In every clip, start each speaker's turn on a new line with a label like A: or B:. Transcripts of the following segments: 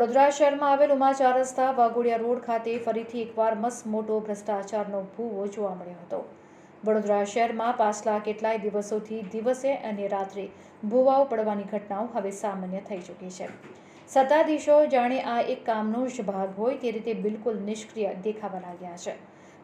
A: વડોદરા શહેરમાં આવેલ ઉમા ચાર રસ્તા વાઘોડિયા રોડ ખાતે ફરીથી એકવાર મસ્ત મોટો ભ્રષ્ટાચારનો ભૂવો જોવા મળ્યો હતો. વડોદરા શહેરમાં પાછલા કેટલાય દિવસોથી દિવસે અને રાત્રે ભૂવાઓ પડવાની ઘટનાઓ હવે સામાન્ય થઈ ચૂકી છે. સત્તાધીશો જાણે આ એક કામનો જ ભાગ હોય તે રીતે બિલકુલ નિષ્ક્રિય દેખાવા લાગ્યા છે.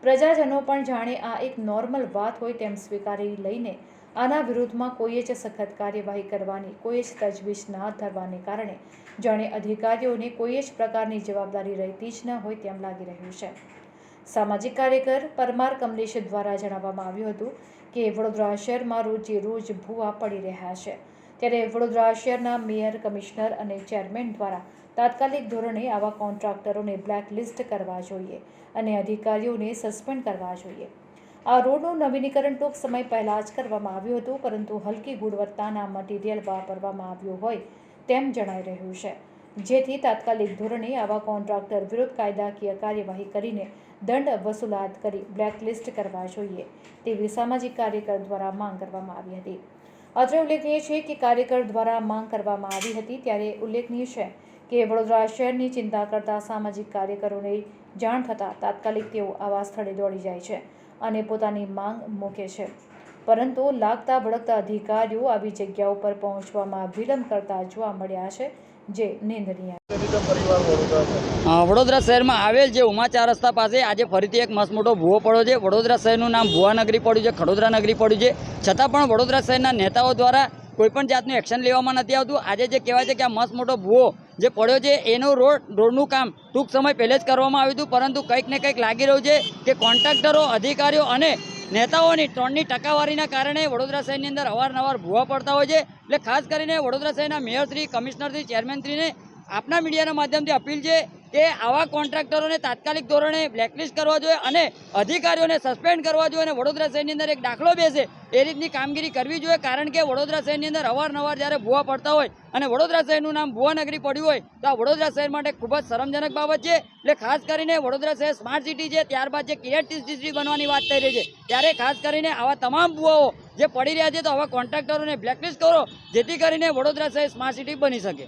A: પ્રજાજનો પણ જાણે આ એક નોર્મલ વાત હોય તેમ સ્વીકારી લઈને આના વિરુદ્ધમાં કોઈએ જ સખત કાર્યવાહી કરવાની, કોઈ જ તજવીજ ના ધરવાને કારણે જાણે અધિકારીઓને કોઈ જ પ્રકારની જવાબદારી રહેતી જ ન હોય તેમ લાગી રહ્યું છે. સામાજિક કાર્યકર પરમાર કમલેશ દ્વારા જણાવવામાં આવ્યું હતું કે વડોદરા શહેરમાં રોજે રોજ ભૂવા પડી રહ્યા છે. ત્યારે વડોદરા શહેરના મેયર, કમિશનર અને ચેરમેન દ્વારા તાત્કાલિક ધોરણે આવા કોન્ટ્રાક્ટરોને બ્લેકલિસ્ટ કરવા જોઈએ અને અધિકારીઓને સસ્પેન્ડ કરવા જોઈએ. આ રોડનું નવીનીકરણ ટૂંક સમય પહેલાં જ કરવામાં આવ્યું હતું, પરંતુ હલકી ગુણવત્તાના મટીરિયલ વાપરવામાં આવ્યું હોય તેમ જણાઈ રહ્યું છે. જેથી તાત્કાલિક ધોરણે આવા કોન્ટ્રાક્ટર વિરુદ્ધ કાયદાકીય કાર્યવાહી કરીને દંડ વસૂલાત કરી બ્લેકલિસ્ટ કરવા જોઈએ તેવી સામાજિક કાર્યકર દ્વારા માંગ કરવામાં આવી હતી. અત્રે ઉલ્લેખનીય છે કે કાર્યકર દ્વારા માંગ કરવામાં આવી હતી ત્યારે ઉલ્લેખનીય છે કે વડોદરા શહેરની ચિંતા કરતા સામાજિક કાર્યકરોને જાણ થતાં તાત્કાલિક તેઓ આવા સ્થળે દોડી જાય છે અને પોતાની માંગ મૂકે છે. પરંતુ લાગતા ભડકતા અધિકારીઓ આવી જગ્યા ઉપર પહોંચવામાં વિલંબ કરતા જોવા મળ્યા છે, જે નિંદનીય
B: વડોદરા
C: શહેરમાં આવેલ જે ઉમા ચાર રસ્તા પાસે આજે ફરીથી એક મસ્ત મોટો ભૂવો પડ્યો છે. વડોદરા શહેરનું નામ ભુવા નગરી પડ્યું છે, ખડોદરા નગરી પડ્યું છે. છતાં પણ વડોદરા શહેરના નેતાઓ દ્વારા કોઈપણ જાતનું એક્શન લેવામાં નથી આવતું. આજે જે કહેવાય છે કે આ મસ્ત મોટો ભૂવો જે પડ્યો છે, એનું રોડ, રોડનું કામ ટૂંક સમય પહેલે જ કરવામાં આવ્યું હતું. પરંતુ કંઈક ને કંઈક લાગી રહ્યું છે કે કોન્ટ્રાક્ટરો, અધિકારીઓ અને નેતાઓની ત્રણની ટકાવારીના કારણે વડોદરા શહેરની અંદર અવારનવાર ભૂવા પડતા હોય છે. એટલે ખાસ કરીને વડોદરા શહેરના મેયરશ્રી કમિશનરશ્રી ચેરમેનશ્રીને આપના મીડિયાના માધ્યમથી અપીલ છે કે આવા કોન્ટ્રાક્ટરોને તાત્કાલિક ધોરણે બ્લેકલિસ્ટ કરવા જોઈએ અને અધિકારીઓને સસ્પેન્ડ કરવા જોઈએ અને વડોદરા શહેરની અંદર એક દાખલો બેસે એ રીતની કામગીરી કરવી જોઈએ. કારણ કે વડોદરા શહેરની અંદર અવારનવાર જ્યારે ભૂવા પડતા હોય અને વડોદરા શહેરનું નામ ભુવાનગરી પડ્યું હોય તો આ વડોદરા શહેર માટે ખૂબ જ શરમજનક બાબત છે. એટલે ખાસ કરીને વડોદરા શહેર સ્માર્ટ સિટી છે, ત્યારબાદ જે ક્રિએટિવ સિટી બનવાની વાત થઈ રહી છે, ત્યારે ખાસ કરીને આવા તમામ ભૂવાઓ જે પડી રહ્યા છે તો આવા કોન્ટ્રાક્ટરોને બ્લેકલિસ્ટ કરો, જેથી કરીને વડોદરા શહેર સ્માર્ટ સિટી બની શકે.